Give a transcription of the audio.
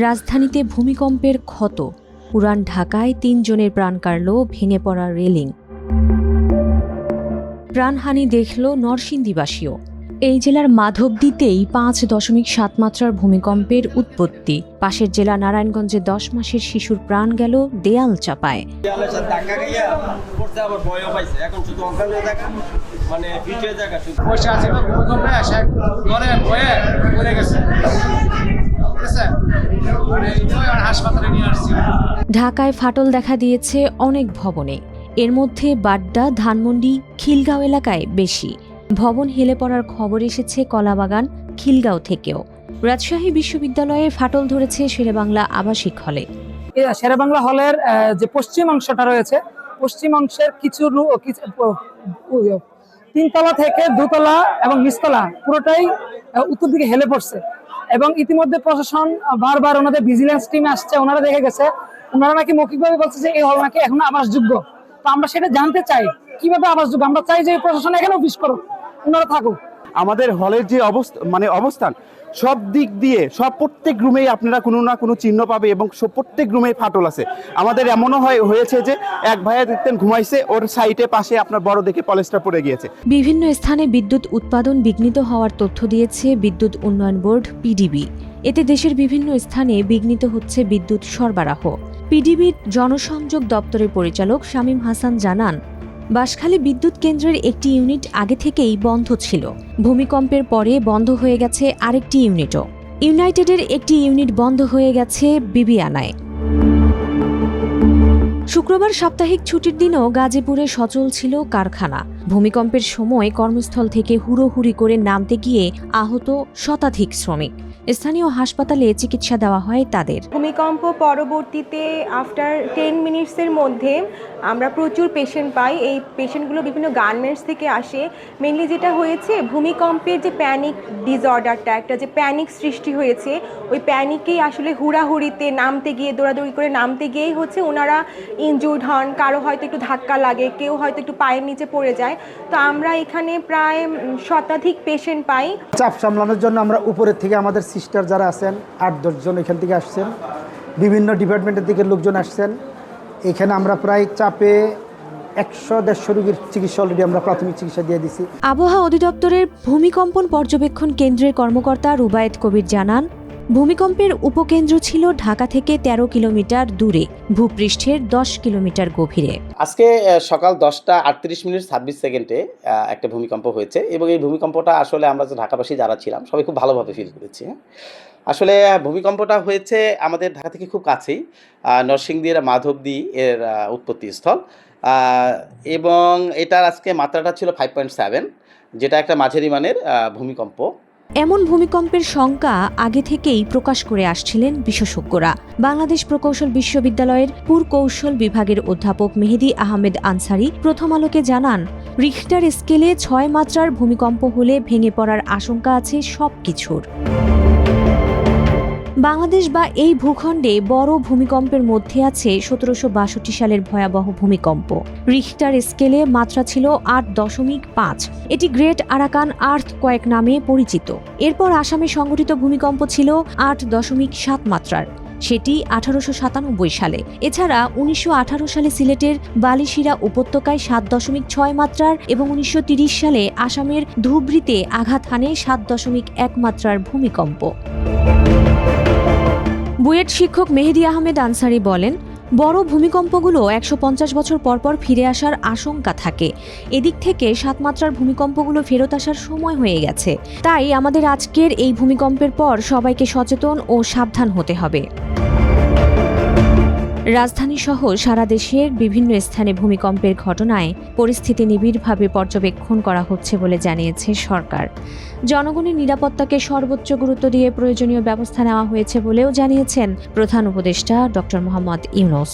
রাজধানীতে ভূমিকম্পের ক্ষত। পুরান ঢাকায় তিনজনের প্রাণ কাড়ল ভেঙে পড়া রেলিং। প্রাণহানি দেখল নরসিংদীবাসীও। এই জেলার মাধবদীতেই পাঁচ দশমিক সাত মাত্রার ভূমিকম্পের উৎপত্তি। পাশের জেলা নারায়ণগঞ্জে দশ মাসের শিশুর প্রাণ গেল দেয়াল চাপায়। মানে আছে। মানে ওই আর হাসপাতালে নিয়ে আসছি। ঢাকায় ফাটল দেখা দিয়েছে অনেক ভবনে। এর মধ্যে বাড্ডা ধানমন্ডি খিলগাঁও এলাকায় বেশি। ভবন হেলে পড়ার খবর এসেছে কলাবাগান খিলগাঁও থেকেও। রাজশাহী বিশ্ববিদ্যালয়ে ফাটল ধরেছে শেরেবাংলা আবাসিক হলে। শেরেবাংলা হলের আহ, যে পশ্চিম অংশটা রয়েছে পশ্চিম অংশের কিছু তিনতলা থেকে দুতলা এবং নিচতলা পুরোটাই উত্তর দিকে হেলে পড়ছে। এবং ইতিমধ্যে প্রশাসন বারবার ওনাদের ভিজিলেন্স টিম আসছে, ওনারা দেখে গেছে, ওনারা নাকি মৌখিকভাবে বলছে যে এই হল নাকি এখন আবাসযোগ্য। তো আমরা সেটা জানতে চাই, কীভাবে আবাসযোগ্য? আমরা চাই যে প্রশাসন এখানে অফিস করুক, ওনারা থাকুক। আমাদের হলের যে অবস্থা মানে অবস্থান সব দিক দিয়ে, সব প্রত্যেক রুমেই আপনারা কোনো না কোনো চিহ্ন পাবে এবং প্রত্যেক রুমেই ফাটল আছে। আমাদের এমনও হয়, হয়েছে যে এক ভাইয়া দেখতেন ঘুমাইছে, ওর সাইডে পাশে আপনার বড় দেখে পলেস্টার পড়ে গিয়েছে। বিভিন্ন স্থানে বিদ্যুৎ উৎপাদন বিঘ্নিত হওয়ার তথ্য দিয়েছে বিদ্যুৎ উন্নয়ন বোর্ড পিডিবি এতে দেশের বিভিন্ন স্থানে বিঘ্নিত হচ্ছে বিদ্যুৎ সরবরাহ। পিডিবির জনসংযোগ দপ্তরের পরিচালক শামীম হাসান জানান বাঁশখালী বিদ্যুৎ কেন্দ্রের একটি ইউনিট আগে থেকেই বন্ধ ছিল। ভূমিকম্পের পরে বন্ধ হয়ে গেছে আরেকটি ইউনিটও। ইউনাইটেডের একটি ইউনিট বন্ধ হয়ে গেছে বিবিআনায়। শুক্রবার সাপ্তাহিক ছুটির দিনও গাজীপুরে সচল ছিল কারখানা। ভূমিকম্পের সময় কর্মস্থল থেকে হুড়োহুড়ি করে নামতে গিয়ে আহত শতাধিক শ্রমিক। স্থানীয় হাসপাতালে চিকিৎসা দেওয়া হয় তাদের। ভূমিকম্প পরবর্তীতে আফটার টেন মিনিটসের মধ্যে আমরা প্রচুর পেশেন্ট পাই। এই পেশেন্টগুলো বিভিন্ন গার্মেন্টস থেকে আসে। মেনলি যেটা হয়েছে, ভূমিকম্পের যে প্যানিক ডিসঅর্ডারটা একটা যে প্যানিক সৃষ্টি হয়েছে, ওই প্যানিকেই আসলে হুড়াহুড়িতে নামতে গিয়ে, দৌড়াদৌড়ি করে নামতে গিয়েই হচ্ছে ওনারা ইনজুর্ড হন। কারও হয়তো একটু ধাক্কা লাগে, কেউ হয়তো একটু পায়ের নিচে পড়ে যায়। তো আমরা এখানে প্রায় শতাধিক পেশেন্ট পাই। চাপ সামলানোর জন্য আমরা উপরের থেকে আমাদের সিস্টার যারা আছেন আট দশজন এখান থেকে আসছেন। বিভিন্ন ডিপার্টমেন্টের থেকে লোকজন আসছেন। এখানে আমরা প্রায় চাপে একশো দেড়শো রোগীর চিকিৎসা অলরেডি আমরা প্রাথমিক চিকিৎসা দিয়ে দিছি। আবহাওয়া অধিদপ্তরের ভূমিকম্পন পর্যবেক্ষণ কেন্দ্রের কর্মকর্তা রুবায়েত কবির জানান ভূমিকম্পের উপকেন্দ্র ছিল ঢাকা থেকে ১৩ কিলোমিটার দূরে ভূপৃষ্ঠের দশ কিলোমিটার গভীরে। আজকে সকাল দশটা আটত্রিশ মিনিট ছাব্বিশ সেকেন্ডে একটা ভূমিকম্প হয়েছে এবং এই ভূমিকম্পটা আসলে আমরা যে ঢাকাবাসী যারা ছিলাম সবাই খুব ভালোভাবে ফিল করেছি। আসলে ভূমিকম্পটা হয়েছে আমাদের ঢাকা থেকে খুব কাছেই নরসিংদীর মাধবদী এর আহ, উৎপত্তি স্থল এবং এটার আজকে মাত্রাটা ছিল ফাইভ পয়েন্ট সেভেন যেটা একটা মাঝারি মানের ভূমিকম্প। এমন ভূমিকম্পের শঙ্কা আগে থেকেই প্রকাশ করে আসছিলেন বিশেষজ্ঞরা। বাংলাদেশ প্রকৌশল বিশ্ববিদ্যালয়ের পুরকৌশল বিভাগের অধ্যাপক মেহেদি আহমেদ আনসারি প্রথম আলোকে জানান, রিখটার স্কেলে ছয় মাত্রার ভূমিকম্প হলে ভেঙে পড়ার আশঙ্কা আছে সবকিছুর। বাংলাদেশ বা এই ভূখণ্ডে বড় ভূমিকম্পের মধ্যে আছে সতেরোশো বাষট্টি সালের ভয়াবহ ভূমিকম্প। রিখটার স্কেলে মাত্রা ছিল আট দশমিক পাঁচ। এটি গ্রেট আরাকান আর্থ কয়েক নামে পরিচিত। এরপর আসামে সংঘটিত ভূমিকম্প ছিল আট দশমিক সাত মাত্রার। সেটি আঠারোশো সাতানব্বই সালে। এছাড়া উনিশশো আঠারো সালে সিলেটের বালিশিরা উপত্যকায় সাত দশমিক ছয় মাত্রার এবং উনিশশো সালে আসামের ধুবড়িতে আঘাত হানে সাত দশমিক এক মাত্রার ভূমিকম্প। বুয়েট শিক্ষক মেহেদি আহমেদ আনসারি বলেন, বড় ভূমিকম্পগুলো একশো পঞ্চাশ বছর পরপর ফিরে আসার আশঙ্কা থাকে। এদিক থেকে সাতমাত্রার ভূমিকম্পগুলো ফেরত আসার সময় হয়ে গেছে। তাই আমাদের আজকের এই ভূমিকম্পের পর সবাইকে সচেতন ও সাবধান হতে হবে। রাজধানী সহ সারা দেশের বিভিন্ন স্থানে ভূমিকম্পের ঘটনায় পরিস্থিতি নিবিড়ভাবে পর্যবেক্ষণ করা হচ্ছে বলে জানিয়েছে সরকার। জনগণের নিরাপত্তাকে সর্বোচ্চ গুরুত্ব দিয়ে প্রয়োজনীয় ব্যবস্থা নেওয়া হয়েছে বলেও জানিয়েছেন প্রধান উপদেষ্টা ড মোহাম্মদ ইউনুস।